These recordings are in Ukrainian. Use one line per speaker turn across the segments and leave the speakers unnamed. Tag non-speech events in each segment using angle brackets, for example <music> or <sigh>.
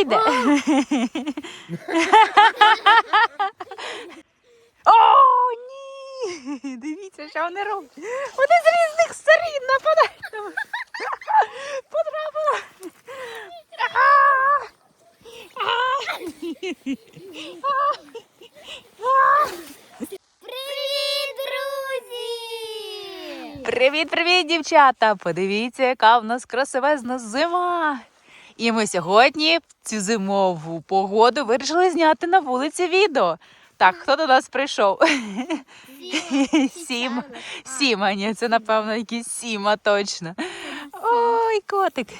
Йде. О, ні! Дивіться, що вони роблять. Вони з різних сторін нападають на. Потрапила.
Привіт, друзі!
Привіт, привіт, дівчата! Подивіться, яка в нас красивезна зима. І ми сьогодні в цю зимову погоду вирішили зняти на вулиці відео. Так, хто до нас прийшов? Сім. <laughs> Сіма, ні, це напевно якийсь сіма точно. Ой, котик. <laughs>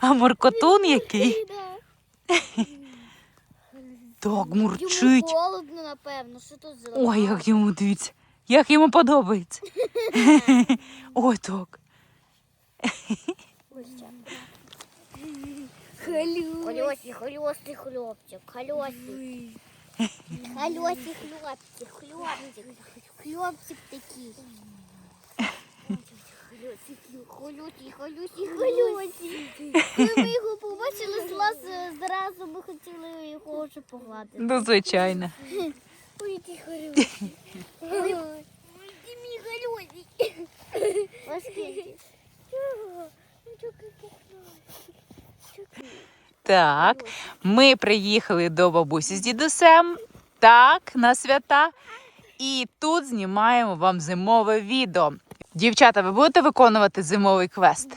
А муркотун який? <laughs> Так, мурчить.
Холодно, напевно, що тут зелено.
Ой, як йому дивіться. Як йому подобається. <laughs> Ой, так.
Хольосі, хольосий хлопчик, хольосий. Хольосий хлопчик, хлопчик. Хлопчик такий. Холюсі, холюсі, холюсі. Коли ми його побачили, зразу ми хотіли його вже погладити.
Ну, звичайно. <laughs>
Ой, ти холюсі. Ой, ти мій. Оскільки.
Так, ми приїхали до бабусі з дідусем. Так, на свята. І тут знімаємо вам зимове відео. Дівчата, ви будете виконувати зимовий квест?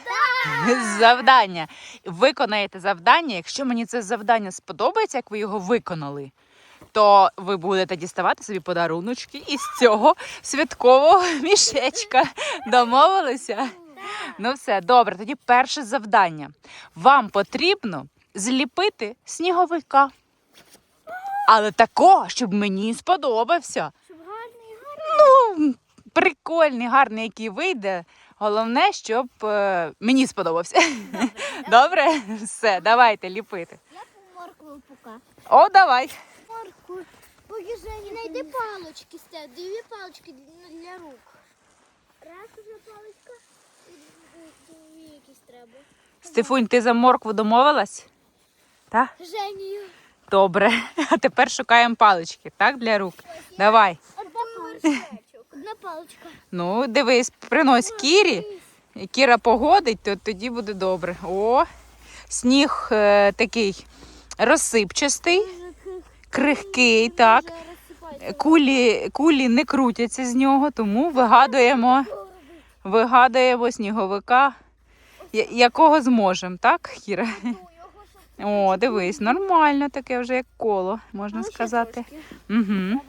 Завдання. Виконаєте завдання. Якщо мені це завдання сподобається, як ви його виконали, то ви будете діставати собі подаруночки із цього святкового <laughs> мішечка. Домовилися? Ну все, добре, тоді перше завдання. Вам потрібно зліпити сніговика. Але такого, щоб мені сподобався.
Щоб гарний, гарний.
Ну, прикольний, гарний, який вийде. Головне, щоб е, мені сподобався. Добре? Все, давайте ліпити.
Я по моркву.
О, давай.
Моркву. Поки Жені, знайди палочки, Стя, дві палочки для, рук. Раз уже паличка. Дві якісь треба.
Стефунь, ти за моркву домовилась? Так?
Женію.
Добре. А тепер шукаємо палички, так, для рук. Давай.
Одна паличка.
Ну, дивись, принось Кірі. І Кіра погодить, то тоді буде добре. О, сніг е, такий розсипчастий, крихкий, так. Кулі, кулі не крутяться з нього, тому вигадуємо, вигадуємо сніговика, якого зможемо, так, Кіра? О, дивись, нормально таке вже як коло, можна сказати. Угу.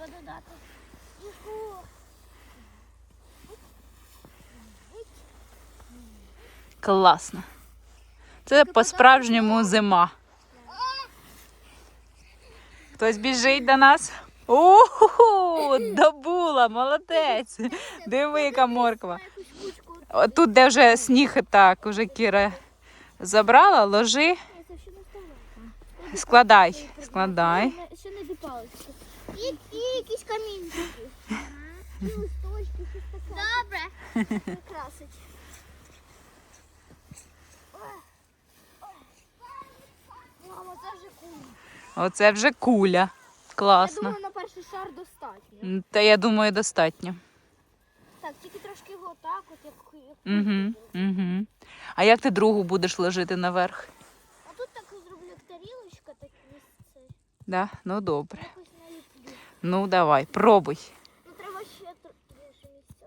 Класно. Це по-справжньому зима. Хтось біжить до нас. Уху, добула, молодець. Диви, яка морква. Тут, де вже сніг так, уже Кіра забрала, ложи, складай, складай.
Ще не дві. І, якісь камінчики. І листочки, щось таке. Добре. Прикрасить. <laughs> Мама, це вже куль.
Оце вже куля.
Я думаю, на перший шар достатньо.
Та я думаю, достатньо.
Так, тільки трошки його так, от як,
Угу, угу. А як ти другу будеш ложити наверх?
А тут так зроблю як тарілочка, так місце.
Да? Ну добре.
Якось наліплю.
Ну давай, пробуй.
Ну треба ще більше місця.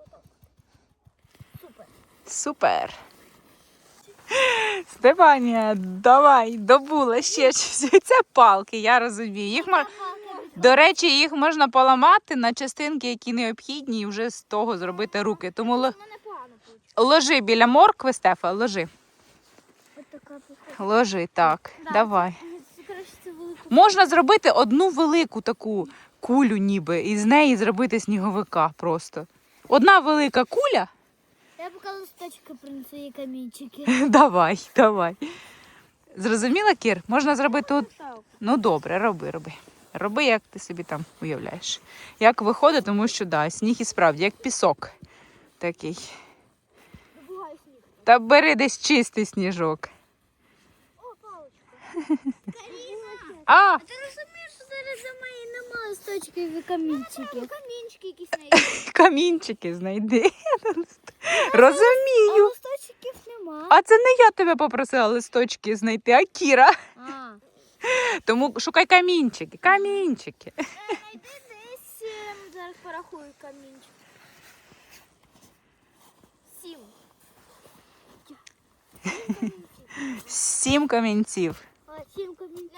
Супер.
Супер. Стефанія, давай, добула ще щось. Це палки, я розумію. Їх мо- До речі, їх можна поламати на частинки, які необхідні, і вже з того зробити руки. Тому
вийшло.
ложи біля моркви, Стефа, ложи. Ложи, так. Давай. Можна зробити одну велику таку кулю, ніби, і з неї зробити сніговика просто. Одна велика куля.
Я поки листочки принесу і камінчики. <laughs>
Давай, давай. Зрозуміла, Кір? Можна зробити от Ну добре, роби, роби. Роби, як ти собі там уявляєш. Як виходить, тому що да, сніг і справді, як пісок такий. Та бери десь чистий сніжок.
О, паличка. <laughs> Каріна!
А,
Ти розумієш, що зараз за мене листочків і камінчиків? Камінчики якісь <laughs> знайти.
камінчики знайди.
А
Розумію.
листочків нема.
А це не я тебе попросила листочки знайти, а Кіра.
А.
Тому шукай камінчики. Камінчики.
Найди десь, ем, зараз порахую камінчик. Сім.
Сім камінців.
Сім камінчиків.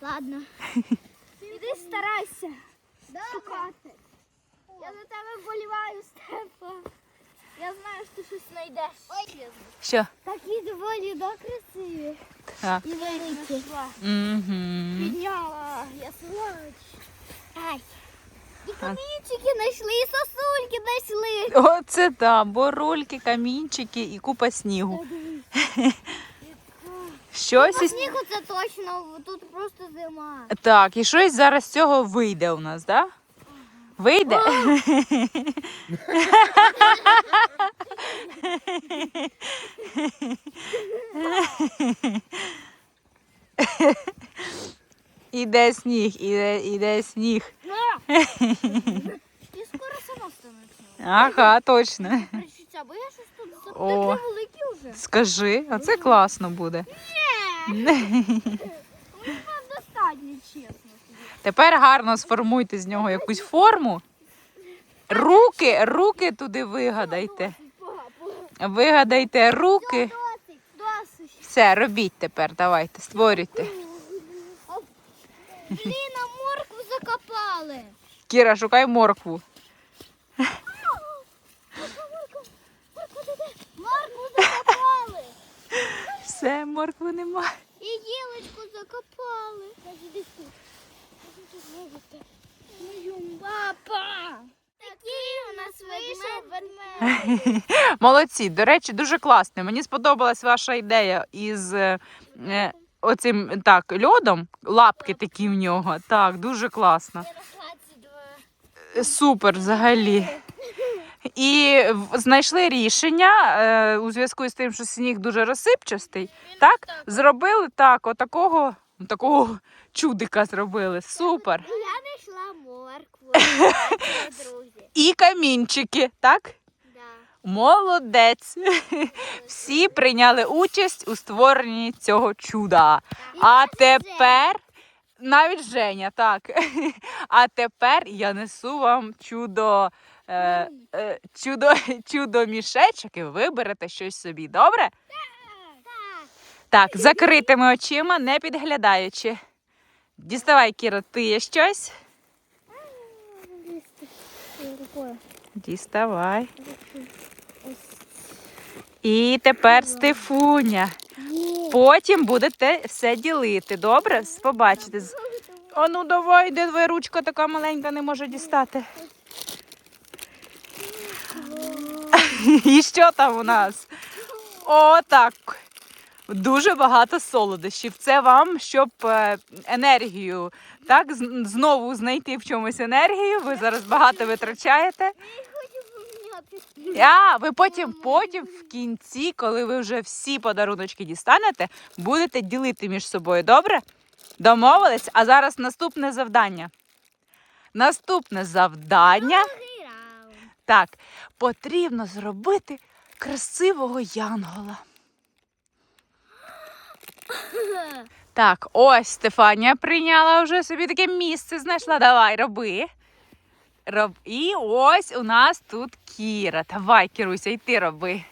Ладно. <laughs> Старайся шукати. Я за тебе вболіваю, Степа. Я знаю, що ти щось знайдеш. Ой,
Що?
Такі доволі до красиві.
Так.
І великі.
Угу.
Підняла, я сволоч. Ай. І камінчики знайшли, і сосульки знайшли.
Оце так, борульки, камінчики і купа снігу. <laughs> Щось із...
Снігу це точно, тут просто зима.
Так, і щось зараз з цього вийде у нас, так? Да? Вийде? Іде сніг, іде, іде сніг.
І скоро сама станеться.
Ага, точно.
Причуття, бо я щось тут великі вже.
Скажи, а це класно буде.
Мені вам достатньо, чесно.
Тепер гарно сформуйте з нього якусь форму. Руки, руки туди вигадайте. Вигадайте руки.
Досить.
Все, робіть тепер, давайте, створюйте.
Блін, моркву закопали.
Кіра, шукай. Моркву
закопали.
Все, моркви нема.
І гілочку закопали. Папа! Такий у нас вийшов ведмедик. <laughs>
Молодці. До речі, дуже класно. Мені сподобалась ваша ідея із е, оцим так, льодом. Лапки такі в нього. Так, дуже класно. Супер взагалі. <laughs> І знайшли рішення е, у зв'язку з тим, що сніг дуже розсипчастий. Так, зробили так, отакого, такого чудика зробили. Супер. <laughs>
Я знайшла моркву.
І камінчики, так? Молодець. Всі прийняли участь у створенні цього чуда. А тепер навіть Женя, так. <laughs> А тепер я несу вам чудо. Е, е, чудо, <laughs> чудо мішечок і виберете щось собі, добре?
Так.
Закритими очима, не підглядаючи. Діставай, Кіра, ти є щось? Діставай. І тепер Стефуня. Потім будете все ділити, добре? Побачите. А ну давай, де твоя ручка така маленька, не може дістати. <laughs> І що там у нас? О, так. Дуже багато солодощів. Це вам, щоб е, енергію, так, знову знайти в чомусь енергію. Ви зараз багато витрачаєте. А, ви потім, потім в кінці, коли ви вже всі подаруночки дістанете, будете ділити між собою, добре? Домовились? А зараз наступне завдання. Наступне завдання. Так, потрібно зробити красивого янгола. Так, ось Стефанія прийняла вже собі таке місце, знайшла. Давай, роби. Роб... І ось у нас тут Кіра. Давай, Кіруся, і ти роби.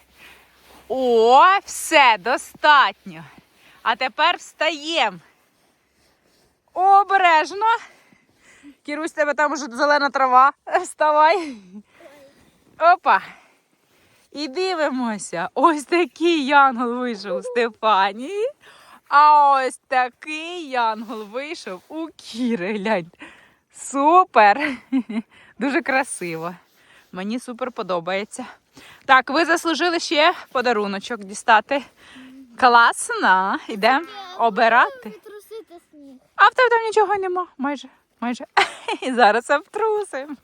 О, все, достатньо. А тепер встаємо. Обережно. Кірусь, тебе там уже зелена трава. Вставай. Опа. І дивимося. Ось такий янгол вийшов у Стефанії. А ось такий янгол вийшов у Кіри. Глянь. Супер! <laughs> Дуже красиво. Мені супер подобається. Так, ви заслужили ще подаруночок дістати. Класно. Йдемо обирати. А в тебе там нічого нема. Майже. Майже. <laughs> І зараз обтрусимо.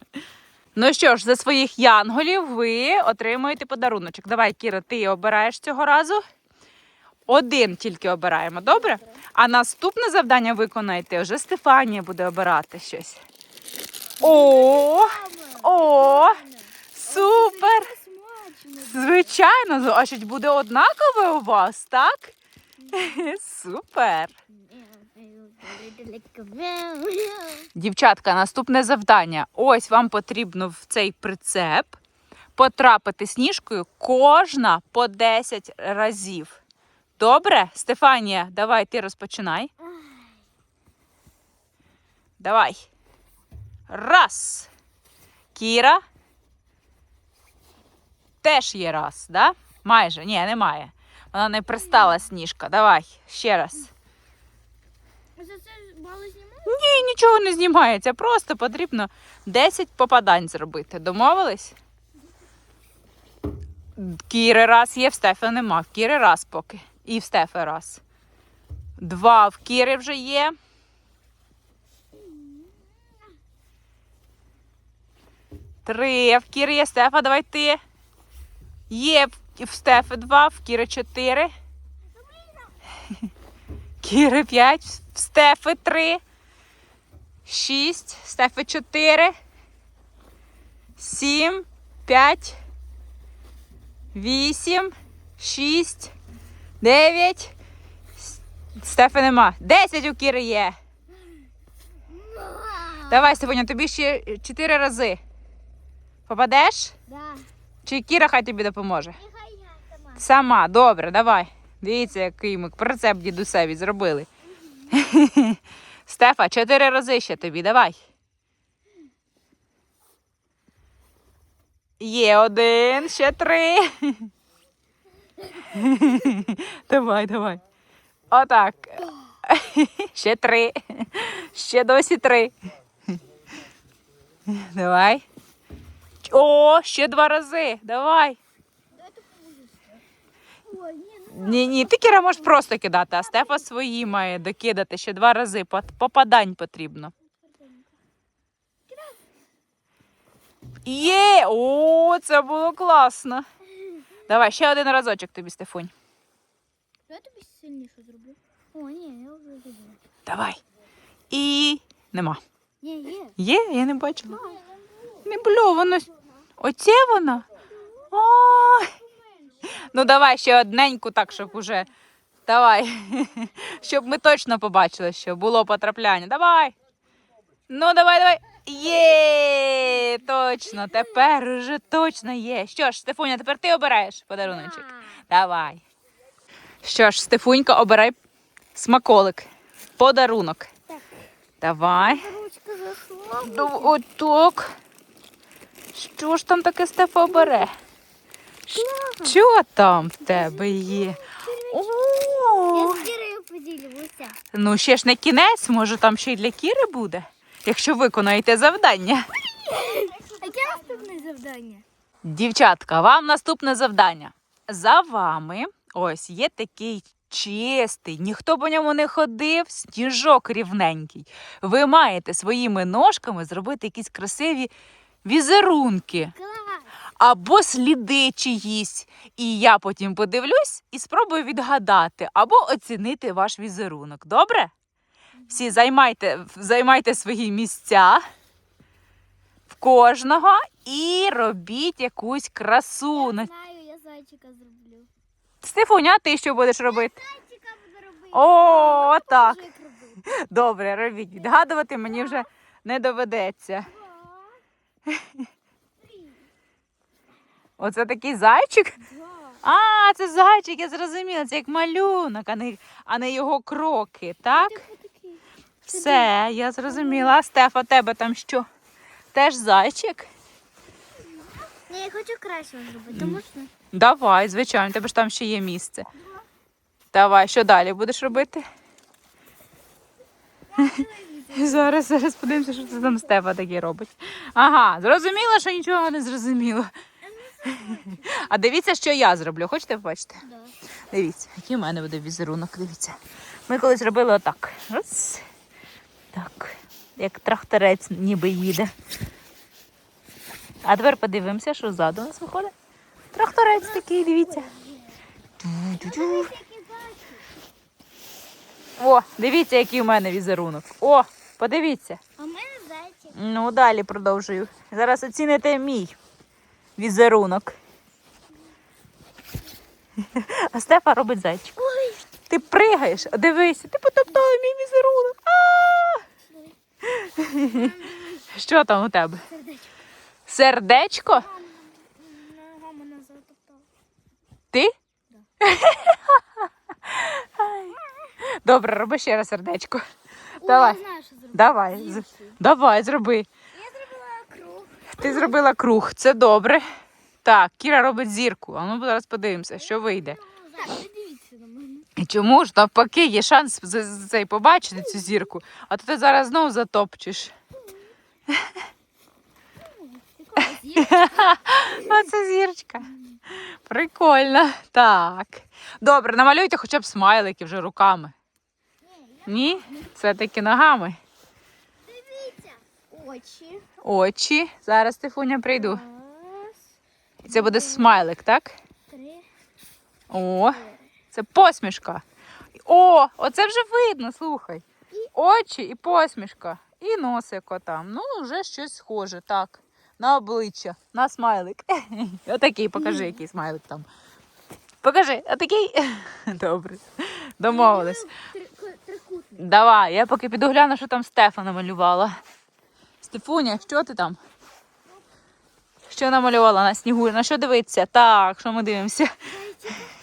Ну що ж, за своїх янголів ви отримуєте подаруночок. Давай, Кіра, ти обираєш цього разу. Один тільки обираємо, добре? А наступне завдання виконайте. Вже Стефанія буде обирати щось. О! О! Супер! Звичайно, щось буде однакове у вас, так? <laughs> Супер! Дівчатка, наступне завдання. Ось вам потрібно в цей прицеп потрапити сніжкою кожна по 10 разів. Добре, Стефанія, давай ти розпочинай. Давай. Раз. Кіра. Теж є раз, да? Майже. Ні, немає. Вона не пристала сніжка. Давай, ще раз.
За це мало знімати?
Ні, нічого не знімається. Просто потрібно 10 попадань зробити. Домовились? Кіри раз є, в Стефи нема. В Кіри раз поки. І в Стефи раз. Два в Кіри вже є. Три в Кіри є. Стефа, давай ти. Є в- Стефи два, в Кіри чотири. Кіри п'ять, Стефи три. Шість, Стефи чотири. Сім, п'ять. Вісім, шість, дев'ять. С- Стефи нема. Десять у Кіри є. Давай, Стефаня, тобі ще чотири рази. Попадеш?
Да.
Чи Кіра хай тобі допоможе?
Нехай я сама.
Сама, добре, давай. Дивіться, який ми прицеп дідусеві зробили. <laughs> Стефа, чотири рази ще тобі, давай. Є один, ще три. <laughs> Давай, давай. Отак. <laughs> Ще три. Ще досі три. Давай. О, ще два рази. Давай.
Ні,
Ні, ти Кіра можеш просто кидати, а Стефа свої має докидати ще два рази. Попадань потрібно. Є! О, це було класно. Давай, ще один разочок тобі, Стефунь.
я тобі сильніше зроблю. О, ні, я вже зробила.
Давай. І нема.
Ні, є.
Є? Я не бачила. Не було, воно. Оце воно? Ой. Ну давай ще одненьку, так, щоб уже. Давай. <laughs> Щоб ми точно побачили, що було потрапляння. Давай. Ну, давай, давай. Є! Точно, тепер уже точно є. Що ж, Стефуня, тепер ти обираєш подаруночок. Давай. Що ж, Стефунька, обирай смаколик. Подарунок.
Так.
Давай.
Ручка.
Ну, Отак. Що ж там таке Стефа бере? Що там в тебе є?
Я
О,
з Кірою поділюся.
ну ще ж не кінець, може там ще й для Кіри буде, якщо виконаєте завдання.
Яке наступне завдання?
Дівчатка, вам наступне завдання. За вами ось є такий чистий, ніхто по ньому не ходив, сніжок рівненький. Ви маєте своїми ножками зробити якісь красиві візерунки. Або сліди чиїсь. І я потім подивлюсь і спробую відгадати або оцінити ваш візерунок. Добре? Всі займайте, займайте свої місця в кожного і робіть якусь красу.
Я знаю, я зайчика зроблю.
Стефуня, ти що будеш робити?
Зайчика буду робити.
О, так. Добре, робіть. Відгадувати мені вже не доведеться. <laughs> Оце такий зайчик. А, це зайчик, я зрозуміла. Це як малюнок, а не, а не його кроки, так? Все, я зрозуміла. А Стефа, тебе там що? Теж зайчик?
Ні, я хочу краще зробити. Можна?
Давай, звичайно, тебе ж там ще є місце. Давай, що далі будеш робити? Зараз, зараз подивимося, що це там Стефа таке робить. Ага, зрозуміла, що нічого не зрозуміло. А дивіться, що я зроблю. Хочете побачити?
Да.
Дивіться, який у мене буде візерунок. Дивіться. Ми колись робили отак. Раз. Так. Як тракторець ніби їде. А тепер подивимося, що ззаду у нас виходить. Тракторець такий, дивіться. О, дивіться, який у мене візерунок. О, подивіться.
А в мене зайчик.
Ну, далі продовжую. Зараз оціните мій візерунок. А Стефа робить зайчик.
Ой,
Ти пригаєш, дивися, ти потоптала мій візерунок. А! Що там у тебе?
сердечко.
Сердечко? Ти? Добре, роби ще раз сердечко. Давай. Давай, зроби. Ти зробила круг, це добре. Так, Кіра робить зірку. А ну зараз подивимося, що вийде. Чому ж навпаки є шанс цей побачити цю зірку, а то ти зараз знову затопчеш. <laughs> Оце зірочка. Прикольно. Так. Добре, намалюйте хоча б смайлики вже руками. Ні? Все-таки ногами.
Дивіться. Очі.
Очі. Зараз Стефуня прийду. І це буде смайлик, так? О, це посмішка. О, оце вже видно, слухай. Очі і посмішка. І носик там. Ну, вже щось схоже, так. На обличчя, на смайлик. <laughs> Отакий, покажи, який смайлик там. Покажи, отакий. <laughs> Добре. Домовились. Давай, я поки піду гляну, що там Стефа намалювала. Стефуня, що ти там? Що намалювала на снігу? На що дивитися? Так, що ми дивимося?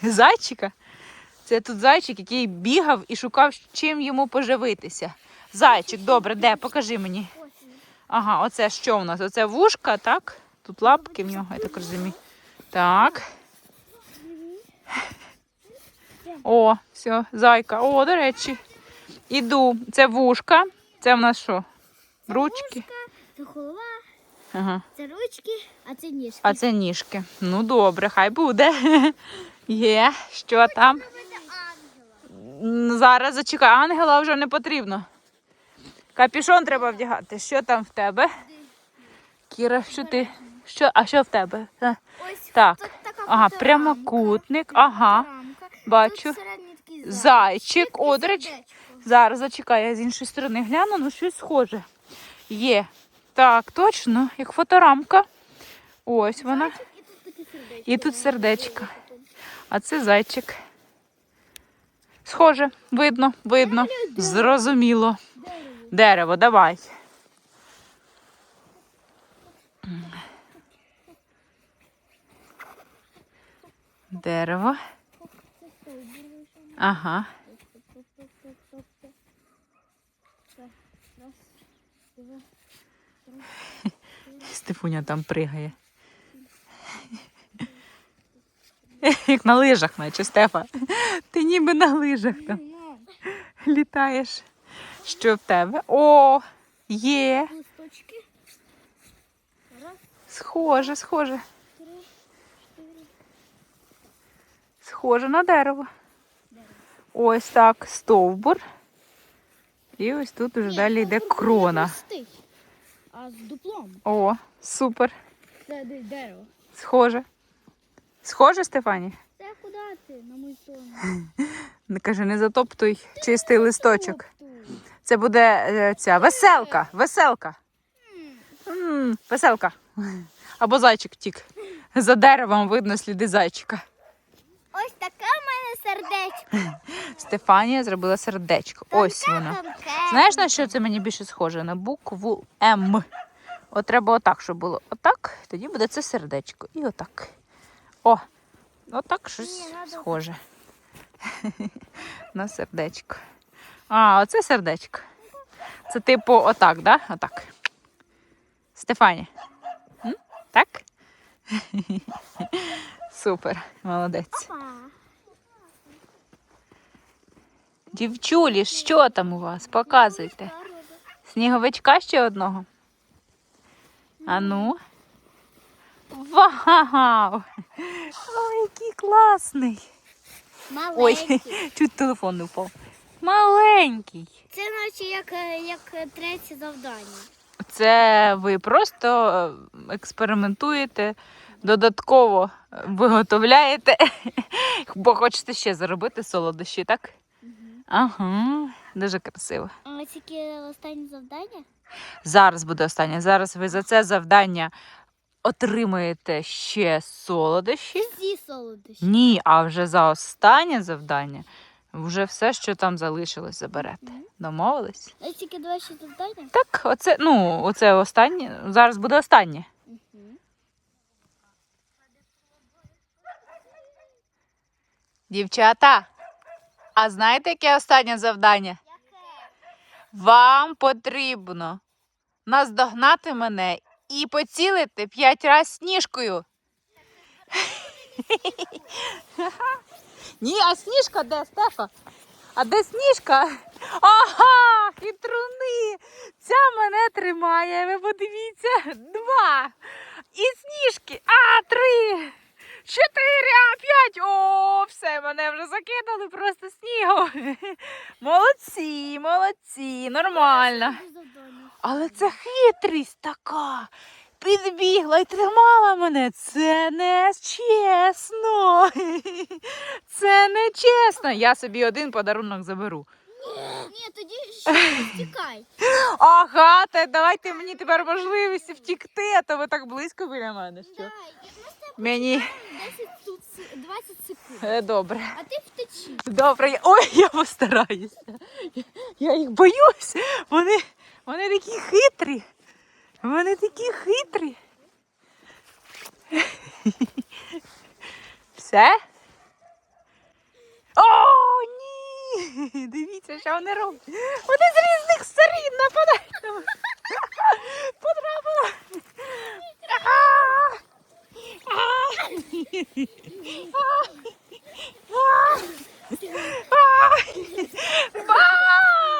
Зайчика? Це тут зайчик, який бігав і шукав, чим йому поживитися. Зайчик, добре, де? Покажи мені. Ага, оце що у нас? Оце вушка, так? Тут лапки в нього, я так розумію. Так. О, все, зайка. О, до речі. Іду. Це вушка. Це в нас що? Ручки.
Це голова,
Ага.
це ручки, а це ніжки.
А це ніжки. Ну добре, хай буде. <laughs> Є. Що там? Зараз зачекай, ангела вже не потрібно. Капішон треба вдягати. Що там в тебе? Кіра, що ти? Що? А що в тебе? Е,
Ось
Так.
тут така
Ага, прямокутник. Ага. Бачу.
Тут
Зайчик.
і
О, до речі,
сердечко.
зараз зачекай, я з іншої сторони гляну, ну щось схоже. Є. Так, точно, як фоторамка. Ось вона.
І тут сердечко.
А це зайчик. Схоже, видно, видно. Зрозуміло.
Дерево.
Давай. Дерево. Ага.
Раз, два. <laughs>
Стефуня там пригає. <laughs> Як на лижах, наче Стефа. Ти ніби на лижах там
Ну,
літаєш. Що в тебе? О, є. Схоже, схоже. Схоже на дерево. Ось так, стовбур. І ось тут уже далі йде
Стовбур
крона.
А з дуплом.
О, супер.
Це де- дерево.
Схоже. Схоже, Стефані?
Це куди ти на мій сон?
Не каже, не затоптуй чистий листочок. Це буде е, ця веселка. Веселка. М, веселка. Або зайчик втік. За деревом видно сліди зайчика.
Ось мене сердечко. <laughs>
Стефанія зробила сердечко. Ось воно. Знаєш, на що це мені більше схоже? На букву М. От треба отак, щоб було отак, тоді буде це сердечко. І отак. О, отак щось схоже. <laughs> На сердечко. А, оце сердечко. Це типу отак, да? Отак. Стефані. Так? <laughs> Супер, молодець. Дівчулі, що там у вас? Показуйте. Сніговичка ще одного. А ну. Вау! Ой, який класний! Ой, чуть телефон не впав. Маленький.
Це наче як, е, як третє завдання.
Це ви просто е, експериментуєте, додатково е, виготовляєте, <laughs> бо хочете ще заробити солодощі, так? Ага, дуже красиво.
А тільки останнє завдання?
Зараз буде останнє. Зараз ви за це завдання отримаєте ще солодощі.
Всі солодощі.
Ні, а вже за останнє завдання вже все, що там залишилось, заберете.
Мгм.
Домовились?
А тільки два ще завдання?
Так, оце, ну, оце останнє. Зараз буде останнє. Дівчата, а знаєте, яке останнє завдання? Вам потрібно наздогнати мене і поцілити п'ять разів сніжкою. Ні, а сніжка де, Стефа? А де сніжка? Ага, хитруни! Ця мене тримає. Ви подивіться. Два. І сніжки. А, три. Чотири, а п'ять. О, все, мене вже закидали просто снігом. <laughs> Молодці, молодці, нормально. Але це хитрість така. Підбігла і тримала мене. Це не чесно. <laughs> Це не чесно. Я собі один подарунок заберу. <gasps>
Ні, тоді <laughs> втікай.
Ага, та давайте мені тепер можливість втікти, а то ви так близько біля мене. Що?
Ми
Мені
10 тут 20 секунд.
Е, добре.
А ти втечи.
Добре, я... ой, я постараюся. Я- Я їх боюсь. Вони, вони такі хитрі. Вони такі хитрі. <laughs> Все? О, <laughs> Дивіться, що вони роблять. Вони з різних сторін нападають. <laughs> Потрапила.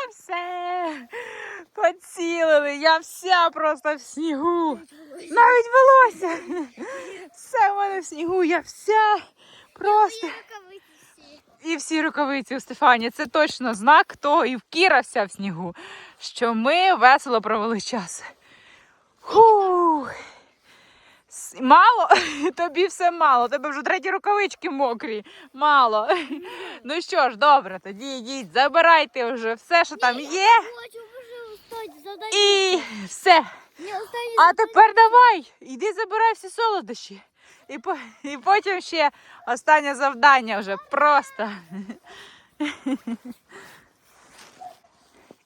Все. Поцілили. Я вся просто в снігу. Навіть волосся. Все в мене в снігу. Я вся просто. І всі рукавиці у Стефані. Це точно знак того, і в Кіра вся в снігу, що ми весело провели час. Фух. С- Мало? <laughs> Тобі все мало. Тебе вже треті рукавички мокрі. Мало. <laughs> Ну що ж, добре, тоді йдіть, забирайте вже все, що там є. І все. А тепер давай, іди забирай всі солодощі. І, по, і потім ще останнє завдання вже просто.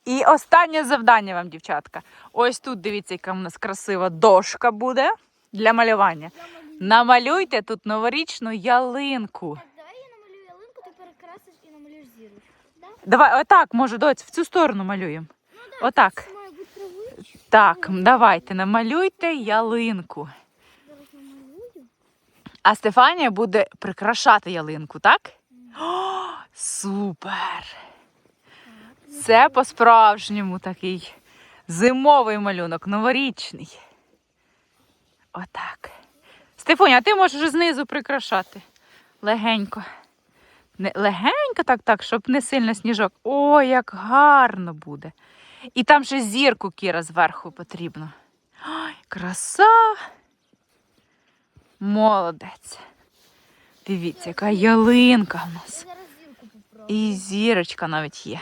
І останнє завдання вам, дівчатка. Ось тут дивіться, яка в нас красива дошка буде для малювання. Намалюйте тут новорічну ялинку.
Так, давай я намалюю ялинку, ти перекрасиш і намалюєш зірочку. Да?
Давай, отак, може, доць, в цю сторону малюємо.
Ну, да,
Отак.
Це має бути.
Так, давайте, намалюйте ялинку. А Стефанія буде прикрашати ялинку, так? О, супер! Це по-справжньому такий зимовий малюнок, новорічний. Отак. Стефаня, а ти можеш знизу прикрашати. Легенько. Не, легенько так, так, щоб не сильно сніжок. О, як гарно буде. І там ще зірку Кіра зверху потрібно. Ой, краса. Молодець. Дивіться, яка ялинка в нас. І зірочка навіть є.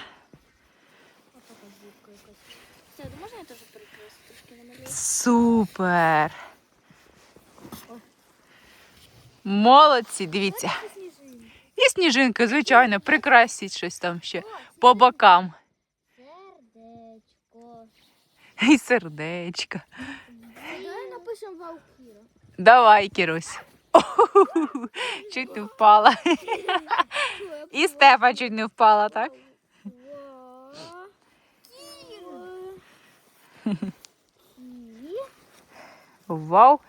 Можна я теж? Трошки намалюю?
Супер. Молодці, дивіться. І сніжинки, звичайно, прикрасіть щось там ще по бокам.
Сердечко.
І сердечко.
Давай напишемо Валкіра.
Давай, Кірусь. <laughs> Чуть не впала. І Стефа чуть не впала, так? Вау!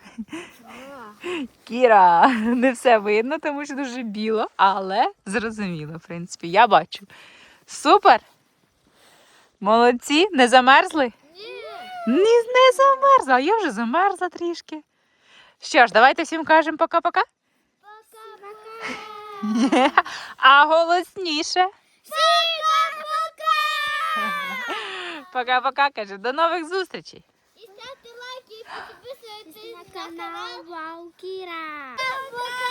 Кіра, не все видно, тому що дуже біло, але зрозуміло, в принципі, я бачу. Супер! Молодці, не замерзли? Ні, не замерзла, я вже замерзла трішки. Що ж, давайте всім кажемо пока-пока. Пока. <laughs> А голосніше. Всім пока. Пока-пока, каже, до нових зустрічей.
І ставте лайки і підписуйтесь на
канал Вау Пока!